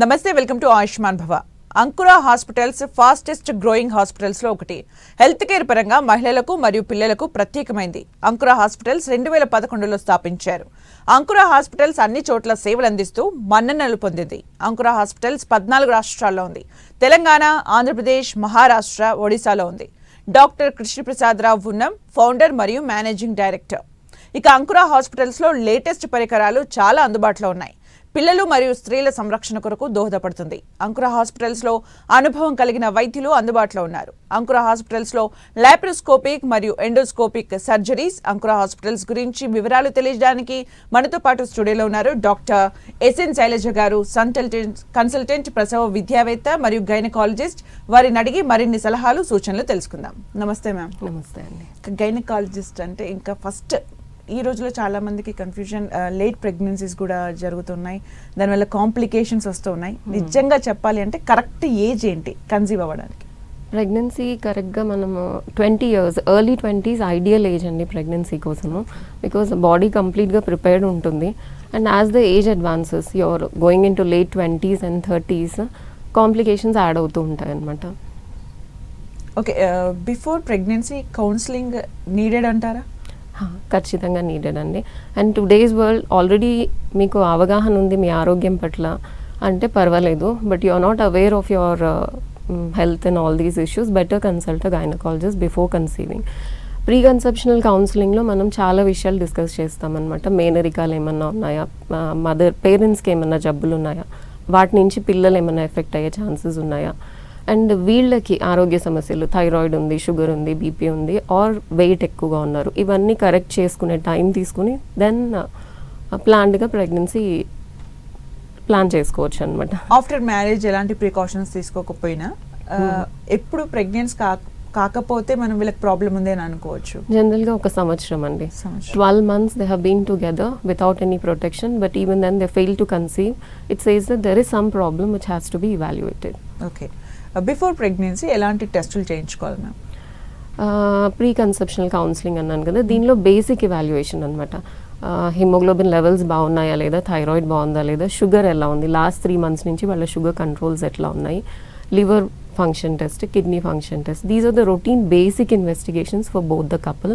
నమస్తే welcome to Ayushman భవ. Ankura hospitals fastest growing హాస్పిటల్స్లో ఒకటి. హెల్త్ కేర్ పరంగా మహిళలకు మరియు పిల్లలకు ప్రత్యేకమైంది. అంకుర హాస్పిటల్స్ రెండు వేల పదకొండులో స్థాపించారు. అంకుర హాస్పిటల్స్ అన్ని చోట్ల సేవలు అందిస్తూ మన్ననలు పొందింది. అంకుర హాస్పిటల్స్ పద్నాలుగు రాష్ట్రాల్లో ఉంది. తెలంగాణ ఆంధ్రప్రదేశ్ మహారాష్ట్ర ఒడిశాలో ఉంది. డాక్టర్ కృష్ణప్రసాద్ రావు ఉన్నం ఫౌండర్ మరియు మేనేజింగ్ డైరెక్టర్. ఇక అంకుర హాస్పిటల్స్లో లేటెస్ట్ పరికరాలు చాలా అందుబాటులో ఉన్నాయి. పిల్లలు మరియు స్త్రీల సంరక్షణ కొరకు దోహదపడుతుంది. అంకుర హాస్పిటల్స్లో అనుభవం కలిగిన వైద్యులు అందుబాటులో ఉన్నారు. అంకుర హాస్పిటల్స్లో లాప్రోస్కోపిక్ మరియు ఎండోస్కోపిక్ సర్జరీస్ అంకుర హాస్పిటల్స్ గురించి వివరాలు తెలియజేయడానికి మనతో పాటు స్టూడియోలో ఉన్నారు డాక్టర్ ఎస్ఎన్ శైలజ గారు కన్సల్టెంట్ కన్సల్టెంట్ ప్రసవ విద్యావేత్త మరియు గైనకాలజిస్ట్. వారిని అడిగి మరిన్ని సలహాలు సూచనలు తెలుసుకుందాం. నమస్తే మ్యామ్. నమస్తే అండి. గైనకాలజిస్ట్ అంటే ఇంకా ఫస్ట్ ఈ రోజులో చాలా మందికి కన్ఫ్యూజన్ లేట్ ప్రెగ్నెన్సీస్ కూడా జరుగుతున్నాయి. దానివల్ల కాంప్లికేషన్స్ వస్తూ ఉన్నాయి. నిజంగా చెప్పాలి అంటే కరెక్ట్ ఏజ్ ఏంటి? కన్సీవ్ అవ్వడానికి. ప్రెగ్నెన్సీ కరెక్ట్గా మనము twenty years early twenties ideal age అండి ప్రెగ్నెన్సీ కోసము. బికాస్ బాడీ కంప్లీట్గా ప్రిపేర్డ్ ఉంటుంది. And as the age advances your going in to late twenties and thirties complications add అవుతూ ఉంటాయి అనమాట okay before pregnancy counselling needed అంటారా? ఖచ్చితంగా నీడెడ్ అండి. అండ్ టుడేస్ వరల్డ్ ఆల్రెడీ మీకు అవగాహన ఉంది మీ ఆరోగ్యం పట్ల. అంటే పర్వాలేదు but you are not aware of your health and all these issues better consult gynaecologist before conceiving pre conceptional కౌన్సిలింగ్లో మనం చాలా విషయాలు డిస్కస్ చేస్తామన్నమాట. మేనరికాలు ఏమన్నా ఉన్నాయా? మదర్ పేరెంట్స్కి ఏమన్నా జబ్బులు ఉన్నాయా? వాటి నుంచి పిల్లలు ఏమైనా ఎఫెక్ట్ అయ్యే ఛాన్సెస్ ఉన్నాయా? అండ్ వీళ్ళకి ఆరోగ్య సమస్యలు థైరాయిడ్ ఉంది షుగర్ ఉంది బీపీ ఉంది ఆర్ వెయిట్ ఎక్కువగా ఉన్నారు. ఇవన్నీ కరెక్ట్ చేసుకునే టైం తీసుకుని దెన్ ప్లాన్డ్గా ప్రెగ్నెన్సీ ప్లాన్ చేసుకోవచ్చు అనమాట ఆఫ్టర్ మ్యారేజ్ ఎలాంటి ప్రికాషన్స్ తీసుకోకపోయినా uh, ఎప్పుడు ప్రెగ్నెన్స్ కాకపోతే మనం వీళ్ళకి ప్రాబ్లం ఉంది అని అనుకోవచ్చు. జనరల్గా ఒక సంవత్సరం అండి. Twelve months they have been together without any protection but even then they fail to conceive it says that there is some problem which has to be evaluated okay. Uh, before pregnancy ఎలాంటి టెస్టులు చేయించుకోవాలి ma'am? Pre conceptional counselling అన్నాను కదా దీనిలో basic evaluation అనమాట haemoglobin levels బాగున్నాయా లేదా thyroid బాగుందా లేదా షుగర్ ఎలా ఉంది? లాస్ట్ త్రీ మంత్స్ నుంచి వాళ్ళ షుగర్ కంట్రోల్స్ ఎట్లా ఉన్నాయి? Liver function test kidney function test these are the routine basic investigations for both the couple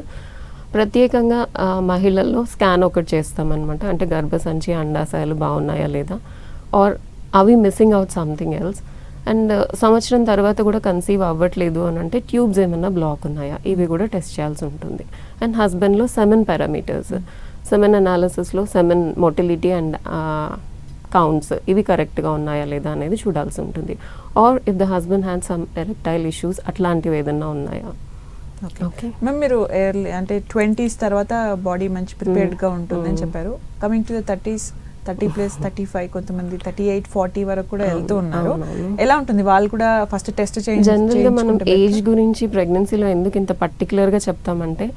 ప్రత్యేకంగా uh, మహిళల్లో స్కాన్ ఒకటి చేస్తామన్నమాట. అంటే గర్భసంచి అండాశయాలు బాగున్నాయా లేదా? ఆర్ అవి missing out something else and సంవత్సరం తర్వాత కూడా కన్సీవ్ అవ్వట్లేదు అని అంటే ట్యూబ్స్ ఏమైనా బ్లాక్ ఉన్నాయా? ఇవి కూడా టెస్ట్ చేయాల్సి ఉంటుంది. అండ్ హస్బెండ్లో సెమెన్ పారామీటర్స్ సెమెన్ అనాలిసిస్లో సెమెన్ మొటిలిటీ అండ్ కౌంట్స్ ఇవి కరెక్ట్గా ఉన్నాయా లేదా అనేది చూడాల్సి ఉంటుంది. Or if the husband had some erectile issues అట్లాంటివి ఏదైనా ఉన్నాయా? ఓకే ఓకే మ్యామ్ మీరు ఎర్లీ అంటే ట్వంటీస్ తర్వాత బాడీ మంచి ప్రిపేర్డ్గా ఉంటుందని Mm. చెప్పారు. Coming to the thirties thirty plus thirty five కొంతమంది థర్టీ ఎయిట్ ఫార్టీ వరకు కూడా వెళ్తూ ఉన్నారు. ఎలా ఉంటుంది? వాళ్ళు కూడా ఫస్ట్ టెస్ట్ జనరల్గా మనం ఏజ్ గురించి ప్రెగ్నెన్సీలో ఎందుకు ఇంత పర్టికులర్గా చెప్తామంటే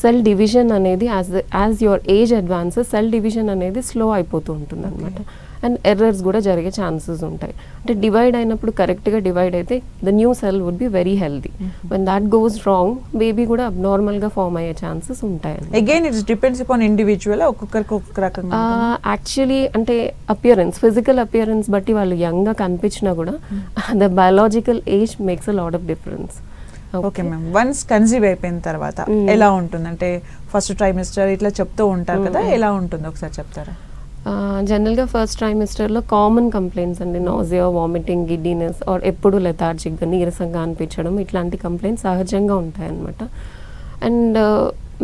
సెల్ డివిజన్ అనేది as as your age advances cell division అనేది స్లో అయిపోతూ ఉంటుంది అనమాట అండ్ ఎర్రర్స్ కూడా జరిగే ఛాన్సెస్ ఉంటాయి. అంటే డివైడ్ అయినప్పుడు కరెక్ట్గా డివైడ్ అయితే the new cell would be very healthy when that goes wrong baby కూడా అబ్నార్మల్గా ఫామ్ అయ్యే ఛాన్సెస్ ఉంటాయి again it's depends upon individual ఒక్కొక్కరికి ఒక్కొక్క రకంగా? యాక్చువల్లీ అంటే అపియరెన్స్ ఫిజికల్ అపియరెన్స్ బట్టి వాళ్ళు యంగ్గా కనిపించినా కూడా the biological age makes a lot of difference okay ma'am once conceive అయిపోయిన తర్వాత Mm. ఎలా ఉంటుంది? అంటే ఫస్ట్ ట్రైమిస్టర్ ఇట్లా చెప్తూ ఉంటారు కదా Mm. ఎలా ఉంటుంది? ఒకసారి చెప్తారా? జనరల్గా ఫస్ట్ ట్రైమిస్టర్లో కామన్ కంప్లైంట్స్ అండి. నాజియా వామిటింగ్ గిడ్డీనెస్ ఆర్ ఎప్పుడు లెథార్జిక్గా నీరసంగా అనిపించడం ఇట్లాంటి కంప్లైంట్స్ సహజంగా ఉంటాయన్నమాట. అండ్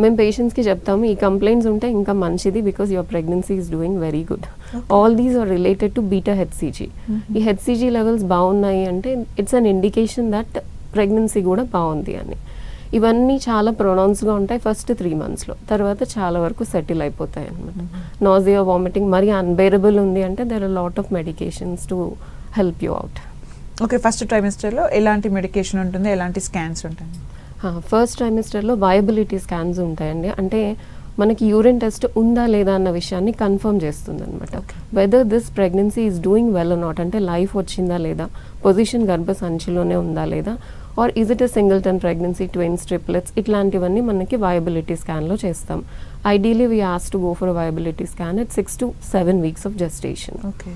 మేము పేషెంట్స్కి చెప్తాము ఈ కంప్లైంట్స్ ఉంటే ఇంకా మంచిది because your pregnancy is doing very good all these are related to beta HCG ఈ హెచ్సిజీ లెవెల్స్ బాగున్నాయి అంటే it's an indication that pregnancy కూడా బాగుంది అని. ఇవన్నీ చాలా ప్రొనౌన్స్గా ఉంటాయి ఫస్ట్ త్రీ మంత్స్లో. తర్వాత చాలా వరకు సెటిల్ అయిపోతాయి అనమాట నాజియా వామిటింగ్ మరీ అన్బేరబుల్ ఉంది అంటే there are lot of medications to help you out okay first ట్రైమిస్టర్లో ఎలాంటి మెడికేషన్ ఉంటుంది ఎలాంటి స్కాన్స్ ఉంటాయి? ఫస్ట్ ట్రైమిస్టర్లో వయబిలిటీ స్కాన్స్ ఉంటాయండి. అంటే మనకి యూరిన్ టెస్ట్ ఉందా లేదా అన్న విషయాన్ని కన్ఫర్మ్ చేస్తుంది అనమాట. Whether this pregnancy is doing well not అంటే లైఫ్ వచ్చిందా లేదా పొజిషన్ గర్భ సంచిలోనే ఉందా లేదా or is it a singleton pregnancy twins triplets ఇట్లాంటివన్నీ మనకి వయబిలిటీ స్కాన్లో చేస్తాం. Ideally we ask to go for viability scan at six to seven weeks of gestation okay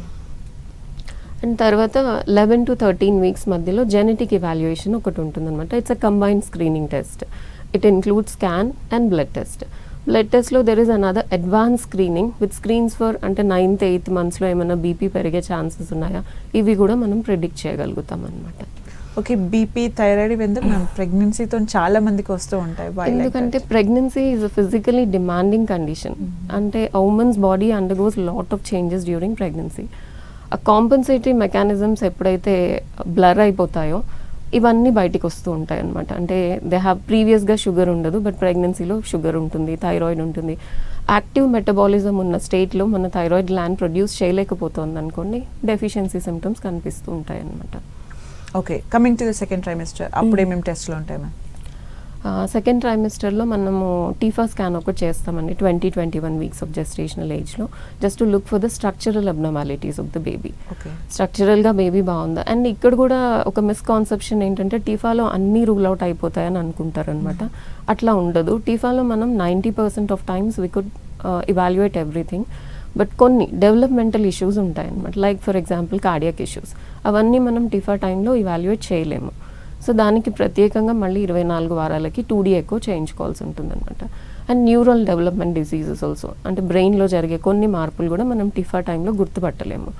and తర్వాత లెవెన్ టు థర్టీన్ వీక్స్ మధ్యలో జెనెటిక్ ఇవాల్యుయేషన్ ఒకటి ఉంటుందన్నమాట. It's a combined screening test it include scan and blood test blood టెస్ట్లో there is another advance screening with screens for అంటే ninth eighth మంత్స్లో ఏమైనా BP పెరిగే chances ఉన్నాయా? ఇవి కూడా మనం ప్రిడిక్ట్ చేయగలుగుతాం అనమాట ఓకే బీపీ థైరాయిడ్ ఇవి ఎందుకు మ్యామ్ ప్రెగ్నెన్సీతో చాలా మందికి వస్తూ ఉంటాయి ఎందుకంటే? Pregnancy is a physically demanding condition అంటే women's body undergoes lot of changes during pregnancy uh compensatory mechanisms ఎప్పుడైతే బ్లర్ అయిపోతాయో ఇవన్నీ బయటికి వస్తూ ఉంటాయి అనమాట అంటే దే హ్యావ్ ప్రీవియస్గా షుగర్ ఉండదు బట్ ప్రెగ్నెన్సీలో షుగర్ ఉంటుంది థైరాయిడ్ ఉంటుంది. యాక్టివ్ మెటబాలిజం ఉన్న స్టేట్లో మన థైరాయిడ్ గ్లాండ్ ప్రొడ్యూస్ చేయలేకపోతుంది అనుకోండి డెఫిషియన్సీ సిమ్టమ్స్ కనిపిస్తూ ఉంటాయి అనమాట okay coming to the second trimester అప్పుడు ఏమేమి టెస్ట్లు ఉంటాయి మ్యామ్ సెకండ్ ట్రైమిస్టర్లో మనము టీఫా స్కాన్ ఒకటి చేస్తామండి twenty twenty one weeks of gestational ఏజ్లో just to look for the structural abnormalities of the baby స్ట్రక్చరల్గా baby బాగుందా? అండ్ ఇక్కడ కూడా ఒక మిస్కాన్సెప్షన్ ఏంటంటే టీఫాలో అన్నీ రూల్ అవుట్ అయిపోతాయని అనుకుంటారు అనమాట అట్లా ఉండదు. టీఫాలో మనం ninety percent of times we could evaluate everything but కొన్ని డెవలప్మెంటల్ ఇష్యూస్ ఉంటాయన్నమాట. Like for example cardiac issues అవన్నీ మనం టిఫా టైంలో ఇవాల్యుయేట్ చేయలేము. సో దానికి ప్రత్యేకంగా మళ్ళీ ఇరవై నాలుగు వారాలకి టూ డీ ఎక్కువ చేయించుకోవాల్సి ఉంటుంది అనమాట and neural development diseases also అంటే బ్రెయిన్లో జరిగే కొన్ని మార్పులు కూడా మనం టిఫా టైంలో గుర్తుపట్టలేము.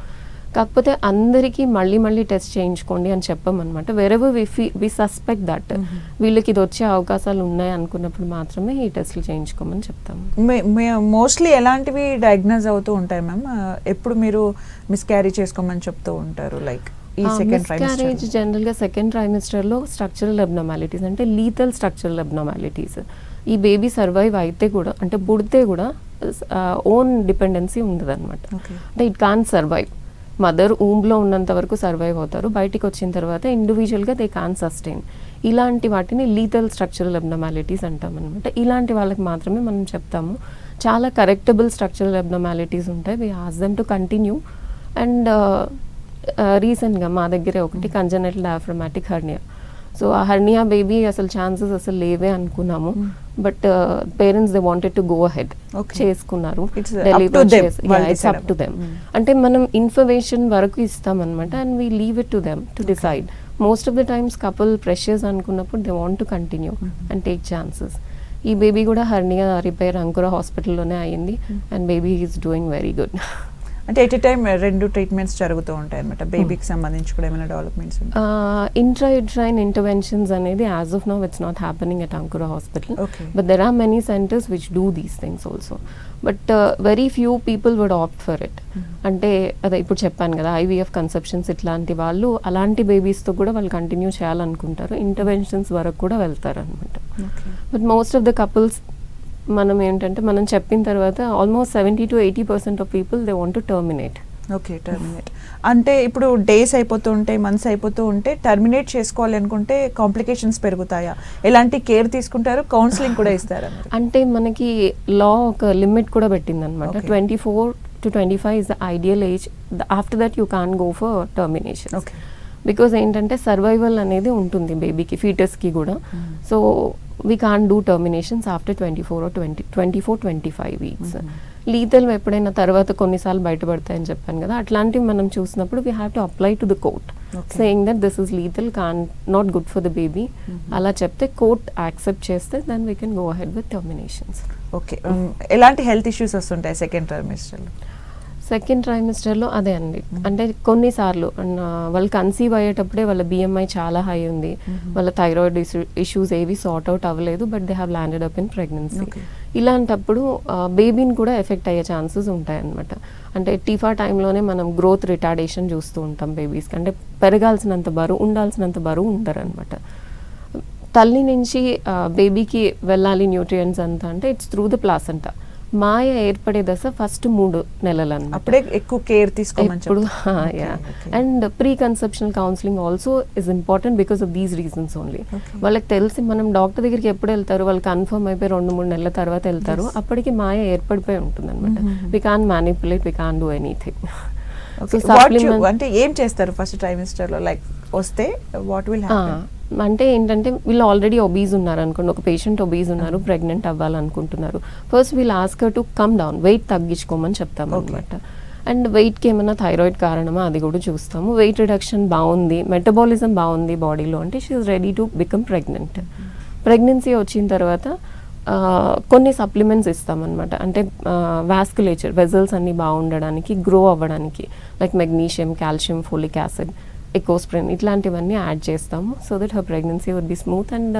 కాకపోతే అందరికీ మళ్ళీ మళ్ళీ టెస్ట్ చేయించుకోండి అని చెప్పమన్నమాట. Wherever we we suspect that వీళ్ళకి ఇది వచ్చే అవకాశాలు ఉన్నాయి అనుకున్నప్పుడు మాత్రమే ఈ టెస్ట్లు చేయించుకోమని చెప్తాము. మోస్ట్లీ ఎలాంటివి డయాగ్నోజ్ అవుతూ ఉంటాయి మ్యామ్ ఎప్పుడు మీరు మిస్క్యారీ చేసుకోమని చెప్తూ ఉంటారు లైక్ ఈ సెకండ్ క్యారేజ్ ట్రైమిస్టర్ జనరల్గా సెకండ్ ట్రైమిస్టర్లో స్ట్రక్చరల్ అబ్నామాలిటీస్ అంటే లీతల్ స్ట్రక్చరల్ అబ్నామాలిటీస్ ఈ బేబీ సర్వైవ్ అయితే కూడా అంటే పుడితే కూడా ఓన్ డిపెండెన్సీ ఉండదు అనమాట. అంటే ఇట్ కాన్ సర్వైవ్ మదర్ ఊమ్లో ఉన్నంత వరకు సర్వైవ్ అవుతారు. బయటికి వచ్చిన తర్వాత ఇండివిజువల్గా దే కాన్ సస్టైన్ ఇలాంటి వాటిని లీతల్ స్ట్రక్చరల్ అబ్నమాలిటీస్ అంటాం అనమాట ఇలాంటి వాళ్ళకి మాత్రమే మనం చెప్తాము. చాలా కరెక్టబుల్ స్ట్రక్చరల్ అబ్నమాలిటీస్ ఉంటాయి. We ask them to continue and రీసెంట్గా మా దగ్గరే ఒకటి congenital diaphragmatic hernia so uh hernia baby అసలు ఛాన్సెస్ అసలు లేవే అనుకున్నాము. But parents they wanted to go ahead. చేసుకున్నారు. ఇట్స్ అప్ టు దెమ్ అంటే మనం ఇన్ఫర్మేషన్ వరకు ఇస్తాం అనమాట and we leave it to them to decide most of the times couple pressures అనుకున్నప్పుడు they want to continue and take chances ఈ baby కూడా hernia repair Ankura హాస్పిటల్లోనే అయ్యింది and baby is doing very good అంటే at time రెండు treatments జరుగుతూ ఉంటాయి అనమాట బేబీకి సంబంధించి కూడా ఏమైనా డెవలప్మెంట్స్ ఇంట్రాయుట్రైన్ ఇంటర్వెన్షన్స్ అనేది as of now it's not happening at Ankura hospital. But there are many centres which do these things also but very few people would opt for it అంటే అదే ఇప్పుడు చెప్పాను కదా ఐవీఎఫ్ కన్సెప్షన్స్ ఇట్లాంటి వాళ్ళు అలాంటి బేబీస్తో కూడా వాళ్ళు కంటిన్యూ చేయాలనుకుంటారు. ఇంటర్వెన్షన్స్ వరకు కూడా వెళ్తారు అనమాట but most of the couples మనం ఏంటంటే మనం చెప్పిన తర్వాత almost seventy to eighty percent of people they want to terminate okay terminate అంటే ఇప్పుడు డేస్ అయిపోతూ ఉంటాయి మంత్స్ అయిపోతూ ఉంటే టర్మినేట్ చేసుకోవాలి అనుకుంటే కాంప్లికేషన్స్ పెరుగుతాయా? ఎలాంటి కేర్ తీసుకుంటారు? కౌన్సిలింగ్ కూడా ఇస్తారా అంటే మనకి లా ఒక లిమిట్ కూడా పెట్టింది అనమాట. Twenty four to twenty five is the ideal age after that you can go for termination. Because ఏంటంటే సర్వైవల్ అనేది ఉంటుంది బేబీకి ఫీటస్కి కూడా. Hmm. So we can do terminations after twenty four twenty twenty four twenty five weeks lethal ఎప్పుడైనా తర్వాత కొన్నిసార్లు బయటపడతాయని చెప్పాను కదా అట్లాంటివి మనం చూసినప్పుడు we have to apply to the court. Saying that this is lethal can not good for the baby అలా చెప్తే కోర్ట్ యాక్సెప్ట్ చేస్తే then we can go ahead with terminations okay ఎలాంటి హెల్త్ ఇష్యూస్ వస్తుంటాయి సెకండ్ ట్రైమిస్టర్లో second ట్రైమిస్టర్లో అదే అండి. అంటే కొన్నిసార్లు వాళ్ళు కన్సీవ్ అయ్యేటప్పుడే వాళ్ళ బిఎంఐ చాలా హై ఉంది. వాళ్ళ థైరాయిడ్ ఇష్యూస్ ఏవి సార్ట్ అవుట్ అవ్వలేదు but they have landed up in pregnancy. ఇలాంటప్పుడు బేబీని కూడా ఎఫెక్ట్ అయ్యే ఛాన్సెస్ ఉంటాయి అనమాట అంటే టీఫా టైంలోనే మనం గ్రోత్ రిటార్డేషన్ చూస్తూ ఉంటాం బేబీస్కి. అంటే పెరగాల్సినంత బరువు ఉండాల్సినంత బరువు ఉండరు అనమాట తల్లి నుంచి బేబీకి వెళ్ళాలి న్యూట్రియంట్స్ అంతా అంటే ఇట్స్ త్రూ ద ప్లాసంట. మాయ ఏర్పడే దశ ఫస్ట్ మూడు నెలలు అనమాట అప్పుడే ఎక్కువ కేర్ తీసుకోమని. And pre conceptional counselling also is important because of these reasons only. వాళ్ళకి తెలిసి మనం డాక్టర్ దగ్గరికి ఎప్పుడు వెళ్తారు? వాళ్ళు కన్ఫర్మ్ అయిపోయి రెండు మూడు నెలల తర్వాత వెళ్తారు. అప్పటికి మాయ ఏర్పడిపోయి ఉంటుంది అనమాట we can manipulate we can do anything అంటే ఏం చేస్తారు ఫస్ట్ ట్రైమిస్టర్లో? లైక్ వస్తే వాట్ విల్ అంటే ఏంటంటే వీళ్ళు ఆల్రెడీ ఒబీజ్ ఉన్నారు అనుకోండి. ఒక పేషెంట్ ఒబీజ్ ఉన్నారు ప్రెగ్నెంట్ అవ్వాలనుకుంటున్నారు. ఫస్ట్ వీళ్ళు ask her to come down weight తగ్గించుకోమని చెప్తాం Okay. అనమాట అండ్ వెయిట్కి ఏమైనా థైరాయిడ్ కారణమా అది కూడా చూస్తాము. వెయిట్ రిడక్షన్ బాగుంది. మెటబాలిజం బాగుంది బాడీలో అంటే she's ready to become pregnant pregnancy వచ్చిన తర్వాత కొన్ని సప్లిమెంట్స్ ఇస్తామన్నమాట. అంటే వాస్కులేచర్ వెజల్స్ అన్ని బాగుండడానికి గ్రో అవ్వడానికి. Like magnesium calcium folic acid Ecosprin ఇట్లాంటివన్నీ యాడ్ చేస్తాము. So that her pregnancy would be smooth and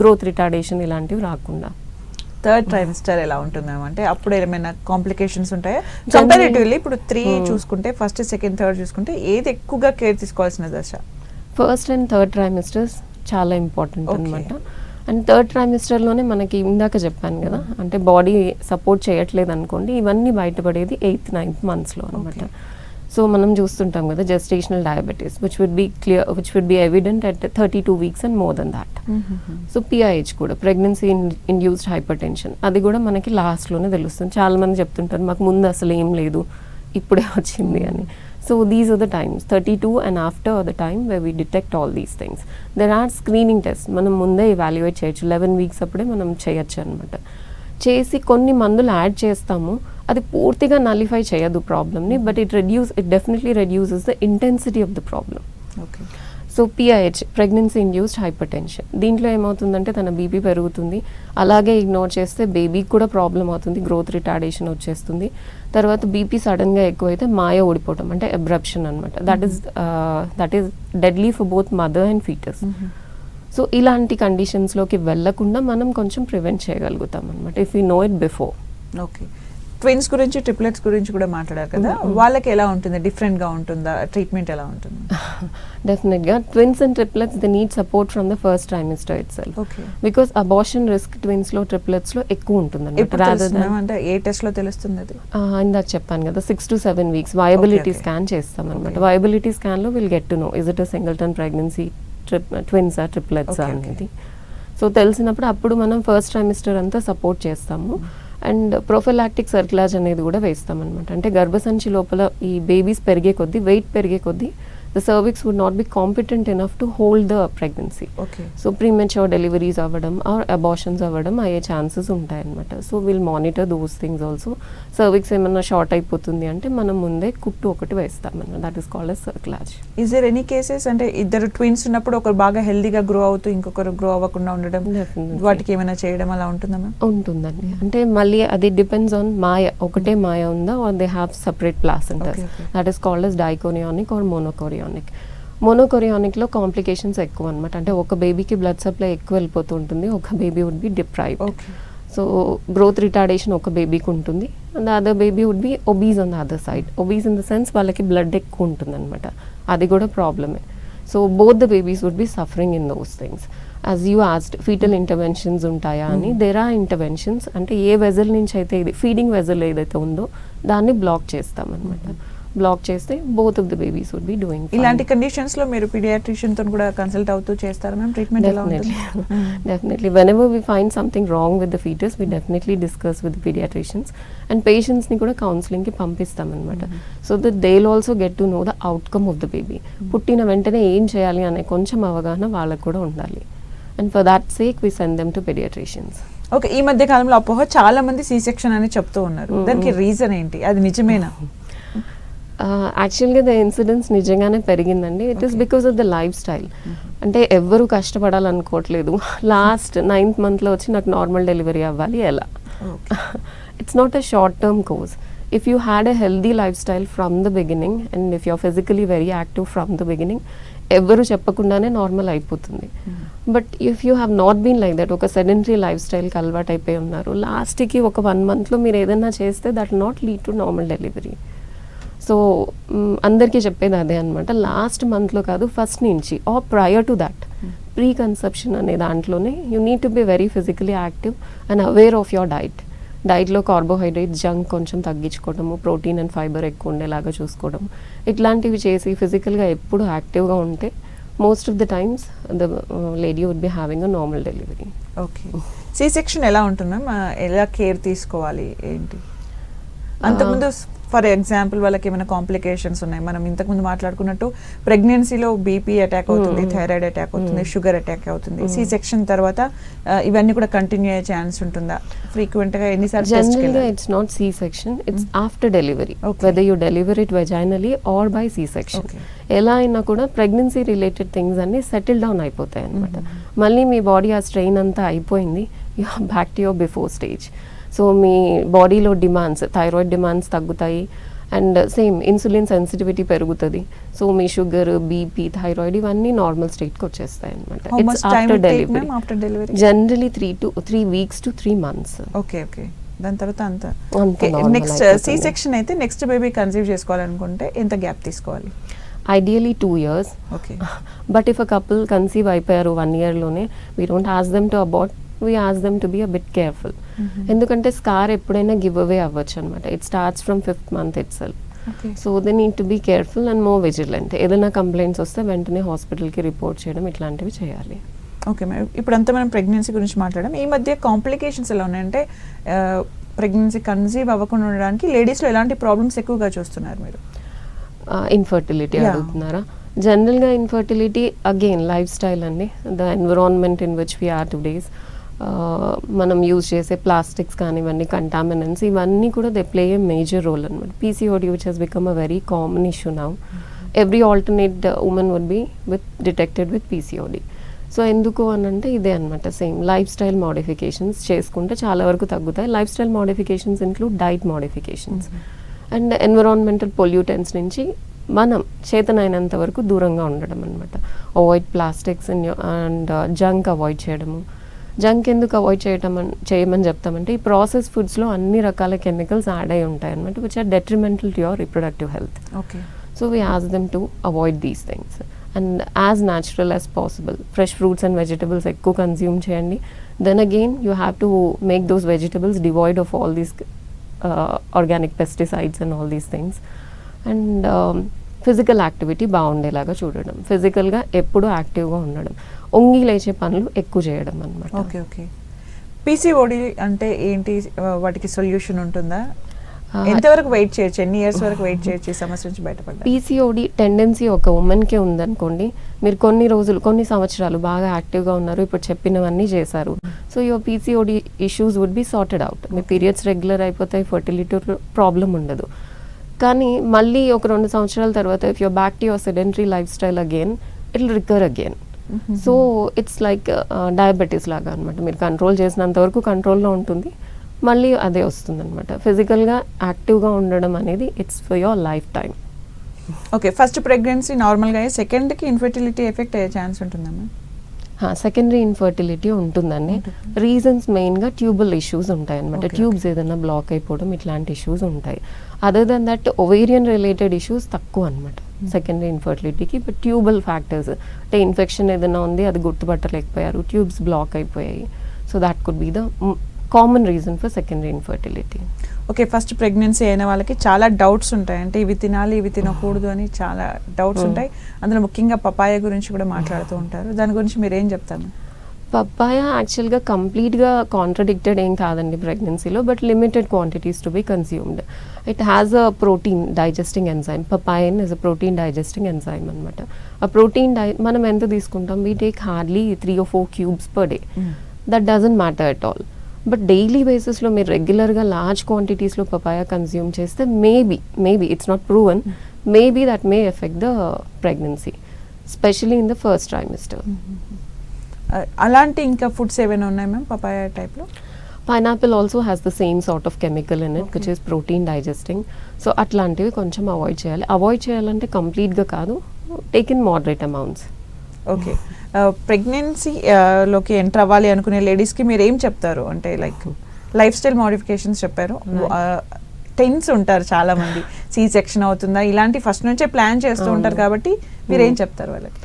growth retardation ఇలాంటివి రాకుండా. థర్డ్ ట్రైమిస్టర్ ఎలా ఉంటుంది అంటే అప్పుడు ఏమైనా కాంప్లికేషన్స్ ఉంటాయా? కంపారిటివ్లీ ఇప్పుడు త్రీ Hmm. చూసుకుంటే ఫస్ట్ సెకండ్ థర్డ్ చూసుకుంటే ఏది ఎక్కువగా కేర్ తీసుకోవాల్సిన దశ? ఫస్ట్ అండ్ థర్డ్ ట్రైమిస్టర్స్ చాలా ఇంపార్టెంట్. అనమాట అండ్ థర్డ్ ట్రైమిస్టర్లోనే మనకి ఇందాక చెప్పాను కదా అంటే బాడీ సపోర్ట్ చేయట్లేదు అనుకోండి ఇవన్నీ బయటపడేది ఎయిత్ నైన్త్ మంత్స్లో అనమాట. సో మనం చూస్తుంటాం కదా gestational diabetes which would be clear which would be evident at thirty two weeks and more than that so PIH కూడా ప్రెగ్నెన్సీ ఇండ్యూస్డ్ హైపర్ టెన్షన్ అది కూడా మనకి లాస్ట్లోనే తెలుస్తుంది. చాలా మంది చెప్తుంటారు మాకు ముందు అసలు ఏం లేదు ఇప్పుడే వచ్చింది అని. So these are the times thirty two and after the time way we detect all these things there are screening test మనం ముందే ఇవాల్యుయేట్ చేయొచ్చు. లెవెన్ వీక్స్ అప్పుడే మనం చేయొచ్చు అనమాట చేసి కొన్ని మందులు యాడ్ చేస్తాము. అది పూర్తిగా నలిఫై చేయదు ప్రాబ్లమ్ని but it reduce it definitely reduces the intensity of the problem. Okay. So PIH pregnancy induced hypertension దీంట్లో ఏమవుతుందంటే తన బీపీ పెరుగుతుంది. అలాగే ఇగ్నోర్ చేస్తే బేబీకి కూడా ప్రాబ్లం అవుతుంది గ్రోత్ రిటార్డేషన్ వచ్చేస్తుంది. తర్వాత బీపీ సడన్గా ఎక్కువైతే మాయ ఓడిపోవటం అంటే అబ్రప్షన్ అనమాట that is that is deadly for both mother and foetus so ఇలాంటి కండిషన్స్లోకి వెళ్ళకుండా మనం కొంచెం ప్రివెంట్ చేయగలుగుతాం అనమాట if you know it before okay. Twins గురించి ట్రిప్లెట్స్ గురించి కూడా మాట్లాడారు కదా? వాళ్ళకి ఎలా ఉంటుంది? డిఫరెంట్గా ఉంటుందా? ట్రీట్మెంట్ ఎలా ఉంటుంది? డెఫినెట్గా twins and triplets they need support from the first trimester itself okay because abortion risk ట్విన్స్లో ట్రిప్లెట్స్లో ఎక్కువ ఉంటుంది? అంటే ఏ టెస్ట్లో తెలుస్తుంది అది? ఇందాక చెప్పాను కదా six to seven weeks viability. Scan చేస్తాం అనమాట. Viability స్కాన్లో will get to know is it a singleton pregnancy trip twins uh triplets. అనేది. సో తెలిసినప్పుడు అప్పుడు మనం ఫస్ట్ ట్రైమిస్టర్ అంతా సపోర్ట్ చేస్తాము. అండ్ ప్రొఫిలాక్టిక్ సర్క్లాజ్ అనేది కూడా వేస్తాం అనమాట అంటే గర్భసంచి లోపల ఈ బేబీస్ పెరిగే కొద్దీ వెయిట్ పెరిగే కొద్దీ the cervix would not be competent enough to hold the pregnancy okay so premature deliveries అవ్వడం ఆర్ అబార్షన్స్ అవ్వడం అయ్యే ఛాన్సెస్ ఉంటాయన్నమాట so will monitor those things also cervix ఏమన్నా షార్ట్ అయిపోతుంది అంటే మనం ముందే కుట్టు ఒకటి వేస్తామన్నమాట. That is called cerclage is there any cases అంటే ఇద్దరు ట్విన్స్ ఉన్నప్పుడు ఒకరు బాగా హెల్దీగా గ్రో అవుతూ ఇంకొకరు గ్రో అవ్వకుండా ఉండడం. వాటికి ఏమైనా చేయడం అలా ఉంటుందా ఉంటుందండి. అంటే మళ్ళీ అది డిపెండ్స్ ఆన్ మాయ ఒకటే మాయ ఉందా or they have separate placentas Okay, okay. That is called dichorionic or monochorionic మోనోకోరియానిక్లో complications ఎక్కువ అనమాట అంటే ఒక బేబీకి బ్లడ్ సప్లై ఎక్కువ వెళ్ళిపోతూ ఉంటుంది ఒక baby would be deprive so growth retardation ఒక బేబీకి ఉంటుంది and other baby would be obese on the other side obese in the sense వాళ్ళకి బ్లడ్ ఎక్కువ ఉంటుంది అనమాట అది కూడా ప్రాబ్లమే so both the babies would be suffering in those things as you asked foetal interventions ఉంటాయా అని. దేర్ ఆర్ ఇంటర్వెన్షన్స్ అంటే ఏ వెజల్ నుంచి అయితే ఇది ఫీడింగ్ వెజల్ ఏదైతే ఉందో దాన్ని బ్లాక్ చేస్తామన్నమాట. బ్లాక్ చేస్తే both of the babies would be doing ఇలాంటి కండిషన్స్లో మీరు పీడియాట్రిషియన్తో కూడా కన్సల్ట్ అవుతూ చేస్తారా మ్యామ్? ట్రీట్మెంట్ ఎలా ఉంటుంది? Definitely. Whenever we find something wrong with the fetus, we definitely discuss with the pediatricians. And patients ని కూడా కౌన్సిలింగ్కి పంపిస్తాం అనమాట so that they also get to know the outcome of the baby పుట్టిన వెంటనే ఏం చేయాలి అనే కొంచెం అవగాహన వాళ్ళకు కూడా ఉండాలి. And for that sake we send them to paediatricians okay ఈ మధ్య కాలంలో అపోహ చాలా మంది సి సెక్షన్ అని చెప్తూ ఉన్నారు. దానికి రీజన్ ఏంటి? అది నిజమేనా? యాక్చువల్గా ద ఇన్సిడెన్స్ నిజంగానే పెరిగిందండి. It is. Because of the lifestyle అంటే ఎవ్వరూ కష్టపడాలనుకోవట్లేదు. లాస్ట్ నైన్త్ మంత్లో వచ్చి నాకు నార్మల్ డెలివరీ అవ్వాలి. ఎలా? It's not a short term course. If you had a healthy lifestyle from the beginning and if you're physically very active from the beginning, ఎవరు చెప్పకుండానే normal అయిపోతుంది. But if you have not been like that ఒక sedentary life స్టైల్కి అలవాటు అయిపోయి ఉన్నారు లాస్ట్కి ఒక వన్ మంత్లో మీరు ఏదైనా చేస్తే that not lead to normal delivery so అందరికీ చెప్పేది అదే అనమాట లాస్ట్ మంత్లో కాదు ఫస్ట్ నుంచి or prior to that pre conception అనే దాంట్లోనే you need to be very physically active and aware of your diet డైట్లో కార్బోహైడ్రేట్ జంక్ కొంచెం తగ్గించుకోవడము ప్రోటీన్ అండ్ ఫైబర్ ఎక్కువ ఉండేలాగా చూసుకోవడం. ఇట్లాంటివి చేసి ఫిజికల్గా ఎప్పుడు యాక్టివ్గా ఉంటే most of the times the lady would be having a normal delivery okay C section ఎలా ఉంటుంది మ్యామ్ ఎలా కేర్ తీసుకోవాలి? ఏంటి? అంతకుముందు ఫర్ ఎగ్జాంపుల్ వాళ్ళకి ఏమైనా కాంప్లికేషన్స్ ఉన్నాయి మనం ఇంతకుముందు మాట్లాడుకున్నట్టు ప్రెగ్నెన్సీలో బీపీ అటాక్ అవుతుంది. థైరాయిడ్ అటాక్ అవుతుంది. షుగర్ అటాక్ అవుతుంది. సి సెక్షన్ తర్వాత ఇవన్నీ కూడా కంటిన్యూ అయ్యే ఛాన్స్ ఉంటుందా ఫ్రీక్వెంట్గా ఎన్నిసార్లు జనరల్గా? It's not C section it's. After delivery. Whether you delivery it vaginally or by C section. ఎలా అయినా కూడా ప్రెగ్నెన్సీ రిలేటెడ్ థింగ్స్ అన్ని సెటిల్ డౌన్ అయిపోతాయి అనమాట. మళ్ళీ మీ బాడీ ఆ స్ట్రెయిన్ అంతా అయిపోయింది you back to your before stage so మీ బాడీలో డిమాండ్స్ థైరాయిడ్ డిమాండ్స్ తగ్గుతాయి. అండ్ సేమ్ ఇన్సులిన్ సెన్సిటివిటీ పెరుగుతుంది. సో మీ షుగర్ బీపీ థైరాయిడ్ ఇవన్నీ నార్మల్ స్టేట్కి వచ్చేస్తాయి అనమాట it's after delivery? Generally three to three weeks to three months okay okay దాని తర్వాత అంత. Next C. సెక్షన్ అయితే నెక్స్ట్ బేబీ కన్సీవ్ చేసుకోవాలనుకుంటే ఎంత గ్యాప్ తీసుకోవాలి? Ideally two years okay but if a couple conceive అయిపోయారు one ఇయర్లోనే we don't ask them to about we ask them to be a bit careful ఎందుకంటే scar ఎప్పుడైనా give away అవ్వచ్చు అనమాట it starts from fifth month itself so they need to be careful and more vigilant ఏదైనా complaints వస్తే వెంటనే హాస్పిటల్కి report చేయడం ఇట్లాంటివి చేయాలి. ఓకే మేడం ఇప్పుడంతా మనం ప్రెగ్నెన్సీ గురించి మాట్లాడడం. ఈ మధ్య కాంప్లికేషన్స్ ఎలా ఉన్నాయంటే ప్రెగ్నెన్సీ కన్సీవ్ అవ్వకుండా ఉండడానికి లేడీస్లో ఎలాంటి ప్రాబ్లమ్స్ ఎక్కువగా చూస్తున్నారు మీరు? ఇన్ఫర్టిలిటీ. అడుగుతున్నారా? జనరల్గా ఇన్ఫర్టిలిటీ అగైన్ లైఫ్ స్టైల్ అండి. The environment in which we are today's మనం యూజ్ చేసే ప్లాస్టిక్స్ కానివ్వండి కంటామినెంట్స్ ఇవన్నీ కూడా they play a major role అనమాట PCOD which has become a very common issue now every alternate women would be with detected with PCOD so ఎందుకు అని అంటే ఇదే అనమాట సేమ్ లైఫ్ స్టైల్ మోడిఫికేషన్స్ చేసుకుంటే చాలా వరకు తగ్గుతాయి. Life style modifications include diet modifications and environmental pollutants నుంచి మనం చేతనైనంత వరకు దూరంగా ఉండడం అనమాట avoid plastics and junk avoid చేయడము. జంక్ ఎందుకు అవాయిడ్ చేయటం చేయమని చెప్తామంటే ఈ ప్రాసెస్ ఫుడ్స్లో అన్ని రకాల కెమికల్స్ యాడ్ అయి ఉంటాయి అనమాట which are detrimental to your reproductive health okay so we ask them to avoid these things and as natural as possible fresh fruits and vegetables ఎక్కువ కన్జ్యూమ్ చేయండి. Then again you have to make those vegetables devoid of all these organic pesticides and all these things and physical activity బాగుండేలాగా చూడడం. ఫిజికల్గా ఎప్పుడూ యాక్టివ్గా ఉండడం. ఒంగి లేచే పనులు ఎక్కువ చేయడం అనమాట ఓకే ఓకే. పీసీఓడి అంటే ఏంటి? వాటికి సొల్యూషన్ ఉంటుందా? ఎంతవరకు వెయిట్ చేయొచ్చు? ఎన్ని ఇయర్స్ వరకు వెయిట్ చేయొచ్చు ఈ సమస్య నుంచి బయటపడ్డా పీసీఓడి టెండెన్సీ ఒక ఉమెన్కే ఉందనుకోండి మీరు కొన్ని రోజులు కొన్ని సంవత్సరాలు బాగా యాక్టివ్గా ఉన్నారు ఇప్పుడు చెప్పినవన్నీ చేశారు. So your PCOD issues would be sorted out me periods regular అయిపోతాయి ఫర్టిలిటీ ప్రాబ్లం ఉండదు. కానీ మళ్ళీ ఒక రెండు సంవత్సరాల తర్వాత if your back to your sedentary life style again it recur again so it's like diabetes లాగా అనమాట మీరు కంట్రోల్ చేసినంత వరకు కంట్రోల్లో ఉంటుంది. మళ్ళీ అదే వస్తుంది అనమాట ఫిజికల్గా యాక్టివ్గా ఉండడం అనేది it's for your life time okay first pregnancy నార్మల్గా అయ్యి సెకండ్కి ఇన్ఫర్టిలిటీ ఎఫెక్ట్ అయ్యే ఛాన్స్ ఉంటుందమ్మా సెకండరీ ఇన్ఫర్టిలిటీ ఉంటుందండి. ఉంటుంది. రీజన్స్ మెయిన్గా ట్యూబల్ ఇష్యూస్ ఉంటాయి అనమాట ట్యూబ్స్ ఏదైనా బ్లాక్ అయిపోవడం ఇట్లాంటి ఇష్యూస్ ఉంటాయి. Other than that ovarian related issues తక్కువ అనమాట సెకండరీ ఇన్ఫర్టిలిటీకి బట్ ట్యూబల్ ఫ్యాక్టర్స్ అంటే ఇన్ఫెక్షన్ ఏదైనా ఉంది అది గుర్తుపట్టలేకపోయారు. ట్యూబ్స్ బ్లాక్ అయిపోయాయి. So that could be the common reason for secondary infertility okay first pregnancy అయిన వాళ్ళకి చాలా డౌట్స్ ఉంటాయి. అంటే ఇవి తినాలి ఇవి తినకూడదు అని చాలా డౌట్స్ Hmm. ఉంటాయి. అందులో ముఖ్యంగా పపాయ గురించి కూడా మాట్లాడుతూ ఉంటారు. దాని గురించి మీరు ఏం చెప్తారు? పప్పాయ యాక్చువల్గా కంప్లీట్గా కాంట్రడిక్టెడ్ ఏం కాదండి ప్రెగ్నెన్సీలో but limited quantities to be consumed it has a protein digesting enzyme papain is a protein digesting enzyme అనమాట ఆ ప్రోటీన్ డై మనం ఎంత తీసుకుంటాం? We take hardly three or four cubes per day that doesn't matter at all but daily బేసిస్లో మీరు రెగ్యులర్గా large క్వాంటిటీస్లో పపాయ కన్స్యూమ్ చేస్తే maybe maybe it's not proven maybe that may effect the pregnancy specially in the first trimester అలాంటి ఇంకా foods ఏమైనా ఉన్నాయి ma'am papaya టైప్లో? Pineapple also has the same sort of chemical in it. Which is protein digesting so అట్లాంటివి కొంచెం avoid చేయాలి. Avoid చేయాలంటే కంప్లీట్గా కాదు take in moderate amounts okay pregnancy లోకి ఎంటర్ అవ్వాలి అనుకునే లేడీస్కి మీరు ఏం చెప్తారు? అంటే లైక్ లైఫ్ స్టైల్ మోడిఫికేషన్స్ చెప్పారు. టెన్స్ ఉంటారు చాలా మంది సి సెక్షన్ అవుతుందా? ఇలాంటి ఫస్ట్ నుంచే ప్లాన్ చేస్తూ ఉంటారు. కాబట్టి మీరు ఏం. చెప్తారు వాళ్ళకి?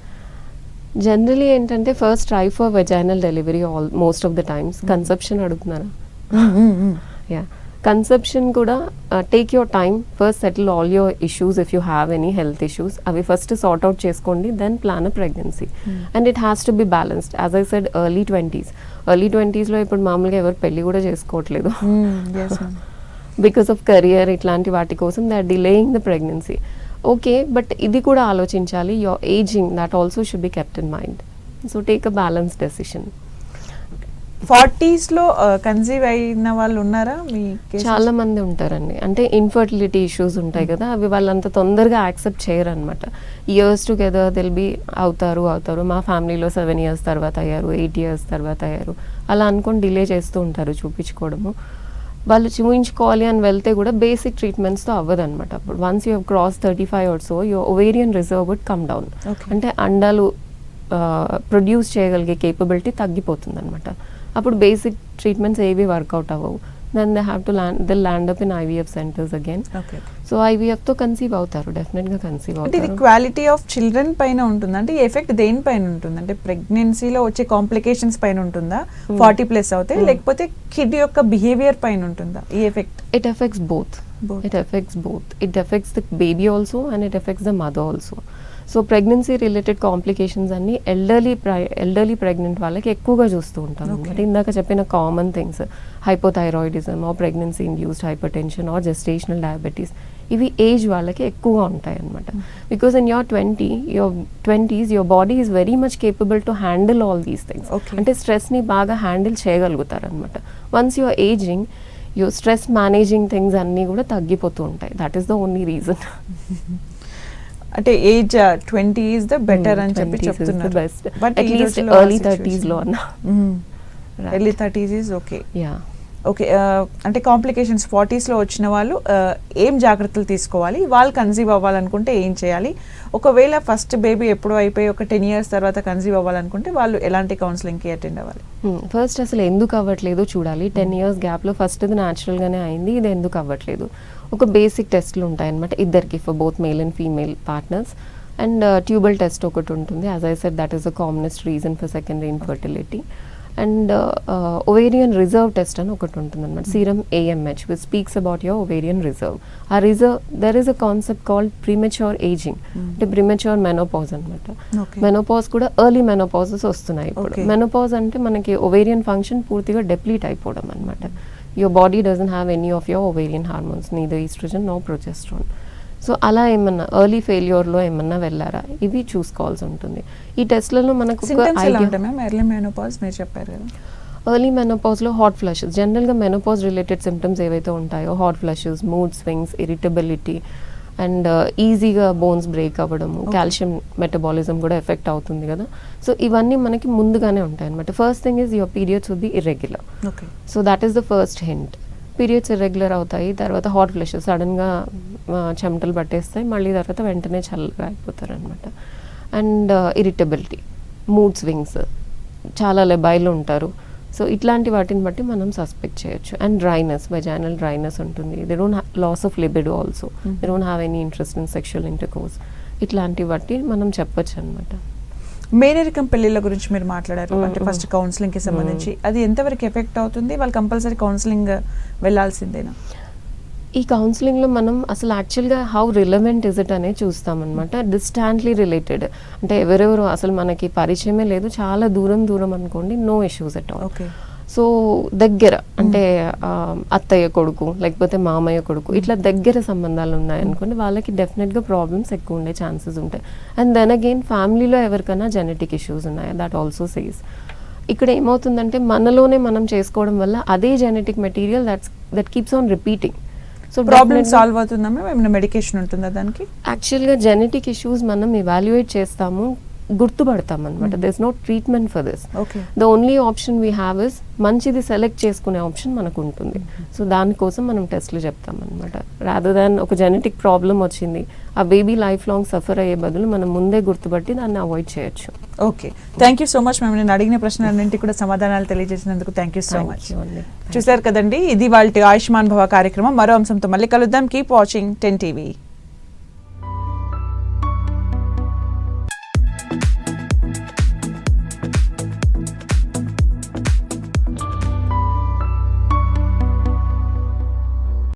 జనరలీ ఏంటంటే first try for vaginal delivery all most of the times conception అడుగుతున్నారా? యా కన్సెప్షన్ కూడా take your time first settle all your issues if you have any health issues అవి ఫస్ట్ సార్ట్ అవుట్ చేసుకోండి then plan a pregnancy and it has to be balanced as I said early twenties early ట్వంటీస్లో ఇప్పుడు మామూలుగా ఎవరు పెళ్ళి కూడా చేసుకోవట్లేదు. Because of career ఇట్లాంటి వాటి కోసం they are delaying the pregnancy okay but ఇది కూడా ఆలోచించాలి. Your aging that also should be kept in mind so take a balance decision ఫార్టీస్లో conceive అయిన వాళ్ళు ఉన్నారా? మీ? చాలా మంది ఉంటారండి. అంటే ఇన్ఫర్టిలిటీ ఇష్యూస్ ఉంటాయి కదా అవి వాళ్ళంత తొందరగా యాక్సెప్ట్ చేయరు అనమాట ఇయర్స్ టుగెదర్ దిల్ బి అవుతారు అవుతారు. మా ఫ్యామిలీలో సెవెన్ ఇయర్స్ తర్వాత అయ్యారు ఎయిట్ ఇయర్స్ తర్వాత అయ్యారు. అలా అనుకొని డిలే చేస్తూ ఉంటారు చూపించుకోవడము. వాళ్ళు చూపించుకోవాలి అని వెళ్తే కూడా బేసిక్ ట్రీట్మెంట్స్తో అవ్వదు అనమాట అప్పుడు once you cross thirty five or so your ovarian reserve would come down. అంటే అండాలు ప్రొడ్యూస్ చేయగలిగే కేపబిలిటీ తగ్గిపోతుంది అనమాట అప్పుడు బేసిక్ ట్రీట్మెంట్స్ ఏవి వర్కౌట్ అవ్వవు. Then they have to land they land up in IVF centres again. So ఐవీఎఫ్తో conceive అవుతారు డెఫినెట్గా కన్సీవ్ అంటే ఇది అవుతారు క్వాలిటీ ఆఫ్ చిల్డ్రన్ పైన ఉంటుంది అంటే ఈ ఎఫెక్ట్ దేని పైన ఉంటుంది అంటే ప్రెగ్నెన్సీలో వచ్చే కాంప్లికేషన్స్ పైన ఉంటుందా. ఫార్టీ ప్లస్ అవుతే. లేకపోతే కిడ్ యొక్క బిహేవియర్ పైన ఉంటుందా ఈ effect it affects both. Both. It affects both. It affects the baby also and it affects the mother also. So pregnancy related complications అన్ని ఎల్డర్లీ ఎల్డర్లీ ప్రెగ్నెంట్ వాళ్ళకి ఎక్కువగా చూస్తూ ఉంటాం. అనమాట ఇందాక చెప్పిన common things hypothyroidism or pregnancy induced hypertension or gestational diabetes ఇవి age వాళ్ళకి ఎక్కువగా ఉంటాయి అనమాట because in your twenty your twenties your body is very much capable to handle all these things. అంటే స్ట్రెస్ని బాగా హ్యాండిల్ చేయగలుగుతారు అనమాట once your aging your stress managing things అన్నీ కూడా తగ్గిపోతూ ఉంటాయి. That is the only reason అంటే age twenty is the better అని చెప్పి చెప్తున్నారు. Best but at least early థర్టీస్లో అన్న. Early thirties is okay yeah okay అంటే కాంప్లికేషన్స్ ఫార్టీస్లో వచ్చిన వాళ్ళు uh, ఏం జాగ్రత్తలు తీసుకోవాలి? వాళ్ళు కన్సీవ్ అవ్వాలనుకుంటే ఏం చేయాలి? ఒకవేళ ఫస్ట్ బేబీ ఎప్పుడో అయిపోయి ఒక టెన్ ఇయర్స్ తర్వాత కన్సీవ్ అవ్వాలనుకుంటే వాళ్ళు ఎలాంటి కౌన్సిలింగ్కి అటెండ్ అవ్వాలి? First Hmm. అసలు ఎందుకు అవ్వట్లేదో చూడాలి. టెన్ ఇయర్స్ గ్యాప్లో ఫస్ట్ ఇది న్యాచురల్గానే అయింది ఇది ఎందుకు అవ్వట్లేదు? ఒక బేసిక్ టెస్ట్లు ఉంటాయన్నమాట. ఇద్దరికి for both male and female partners and tubal test ఒకటి ఉంటుంది. As I said that is the commonest reason for secondary infertility and ovarian reserve test అని ఒకటి ఉంటుంది అనమాట serum AMH which speaks about your ovarian reserve ఆ reserve there is a concept called premature aging అంటే premature menopause అనమాట. Menopause కూడా early menopauses వస్తున్నాయి ఇప్పుడు. మెనోపాజ్ అంటే మనకి ఒవేరియన్ ఫంక్షన్ పూర్తిగా డెప్లీట్ అయిపోవడం అనమాట your body doesn't have any of your ovarian hormones neither estrogen no progesterone so అలా ఏమన్నా ఎర్లీ ఫెయిల్యూర్లో ఏమన్నా వెళ్ళారా? ఇవి చూసుకోవాల్సి ఉంటుంది. ఈ టెస్ట్లలో మనకు ఎర్లీ మెనోపాజ్ మీరు చెప్పారు కదా. ఎర్లీ మెనోపాజ్లో హాట్ ఫ్లషెస్ జనరల్గా మెనోపాజ్ రిలేటెడ్ సిమ్టమ్స్ ఏవైతే ఉంటాయో hot flushes mood swings irritability and ఈజీగా బోన్స్ బ్రేక్ అవ్వడము. కాల్షియం మెటబాలిజం కూడా ఎఫెక్ట్ అవుతుంది కదా. సో ఇవన్నీ మనకి ముందుగానే ఉంటాయి అనమాట first thing is your periods would be irregular okay so that is the first hint periods irregular అవుతాయి తర్వాత హాట్ ఫ్లెషెస్ సడన్గా చెమటలు పట్టేస్తాయి మళ్ళీ తర్వాత వెంటనే చల్లగా అయిపోతారు అనమాట అండ్ ఇరిటబిలిటీ మూడ్ స్వింగ్స్ చాలా లెబాయిలు ఉంటారు. సో ఇట్లాంటి వాటిని బట్టి మనం సస్పెక్ట్ చేయొచ్చు. అండ్ డ్రైనెస్ వెజైనల్ డ్రైనెస్ ఉంటుంది. They don't loss of libido also they don't have any interest in sexual intercourse ఇట్లాంటి బట్టి మనం చెప్పొచ్చు అనమాట మేనరికం పెళ్ళిళ్ళ గురించి మీరు మాట్లాడారు. Mm, అంటే mm. ఫస్ట్ కౌన్సిలింగ్కి సంబంధించి. అది ఎంతవరకు ఎఫెక్ట్ అవుతుంది? వాళ్ళు కంపల్సరీ కౌన్సిలింగ్ వెళ్ళాల్సిందేనా? ఈ కౌన్సిలింగ్లో మనం అసలు యాక్చువల్గా హౌ రిలవెంట్ ఇస్ ఇట్ అనేది చూస్తామన్నమాట. డిస్టాంట్లీ రిలేటెడ్ అంటే ఎవరెవరు అసలు మనకి పరిచయమే లేదు. చాలా దూరం దూరం అనుకోండి no issues at all okay so దగ్గర అంటే ఆ, అత్తయ్య కొడుకు లేకపోతే మామయ్య కొడుకు ఇట్లా దగ్గర సంబంధాలు ఉన్నాయనుకోండి వాళ్ళకి డెఫినెట్గా ప్రాబ్లమ్స్ ఎక్కువ ఉండే ఛాన్సెస్ ఉంటాయి. అండ్ దెన్ అగైన్ ఫ్యామిలీలో ఎవరికైనా జెనెటిక్ ఇష్యూస్ ఉన్నాయి? దట్ ఆల్సో సేస్ ఇక్కడ ఏమవుతుందంటే మనలోనే మనం చేసుకోవడం వల్ల అదే genetic material that's that keeps on repeating so problem solve అవుతుందా మ్యామ్? ఏమైనా మెడికేషన్ ఉంటుందా దానికి? యాక్చువల్గా జెనెటిక్ ఇష్యూస్ మనం ఇవాల్యుయేట్ చేస్తాము. గుర్తుపడతాం అనమాట this no treatment for this okay the only option we have is మంచిది సెలెక్ట్ చేసుకునే ఆప్షన్ మనకు ఉంటుంది సో దానికోసం మనం టెస్ట్లు చెప్తాం అనమాట రాదర్ దాన్ ఒక జెనెటిక్ ప్రాబ్లం వచ్చింది ఆ బేబీ లైఫ్ లాంగ్ సఫర్ అయ్యే బదులు మనం ముందే గుర్తుపట్టి దాన్ని అవాయిడ్ చేయొచ్చు. Okay thank you so much మేము నేను అడిగిన ప్రశ్నలన్నింటికి కూడా సమాధానాలు తెలియజేసినందుకు థ్యాంక్ యూ సో మచ్. చూసారు కదండి ఇది వాళ్ళ ఆయుష్మాన్ భవ కార్యక్రమం. మరో అంశంతో మళ్ళీ కలుద్దాం. Keep watching ten TV